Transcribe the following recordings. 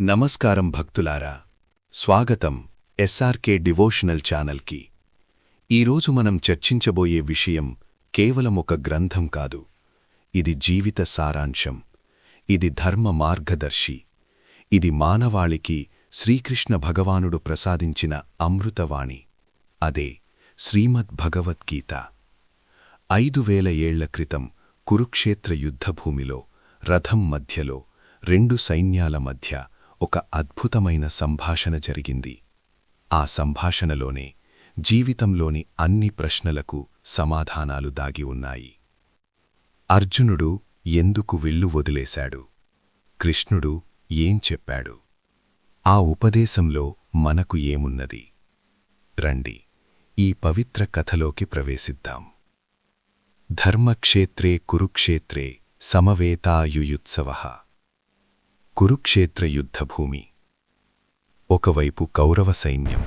నమస్కారం భక్తులారా. స్వాగతం ఎస్ఆర్కే డివోషనల్ ఛానల్కి. ఈరోజు మనం చర్చించబోయే విషయం కేవలం ఒక గ్రంథం కాదు. ఇది జీవిత సారాంశం. ఇది ధర్మ మార్గదర్శి. ఇది మానవాళికి శ్రీకృష్ణ భగవానుడు ప్రసాదించిన అమృతవాణి. అదే శ్రీమద్ భగవద్గీత. ఐదు వేల ఏళ్ళ క్రితం కురుక్షేత్ర యుద్ధభూమిలో రథం మధ్యలో రెండు సైన్యాల మధ్య ఒక అద్భుతమైన సంభాషణ జరిగింది. ఆ సంభాషణలోనే జీవితంలోని అన్ని ప్రశ్నలకు సమాధానాలు దాగి ఉన్నాయి. అర్జునుడు ఎందుకు విల్లు వదిలేశాడు? కృష్ణుడు ఏం చెప్పాడు? ఆ ఉపదేశంలో మనకు ఏమున్నది? రండి ఈ పవిత్ర కథలోకి ప్రవేశిద్దాం. ధర్మక్షేత్రే కురుక్షేత్రే సమవేతాయుయుత్సవ. కురుక్షేత్ర యుద్ధభూమి. ఒకవైపు కౌరవ సైన్యం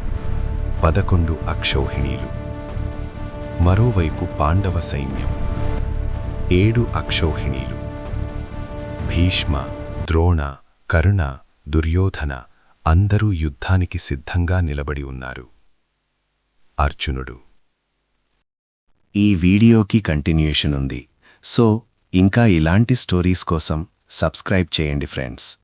పదకొండు అక్షౌహిణీలు. మరోవైపు పాండవ సైన్యం ఏడు అక్షౌహిణీలు. భీష్మ ద్రోణ కరుణ దుర్యోధన అందరూ యుద్ధానికి సిద్ధంగా నిలబడి ఉన్నారు. అర్జునుడు. ఈ వీడియోకి కంటిన్యూషన్ ఉంది. సో ఇంకా ఇలాంటి స్టోరీస్ కోసం సబ్స్క్రైబ్ చేయండి ఫ్రెండ్స్.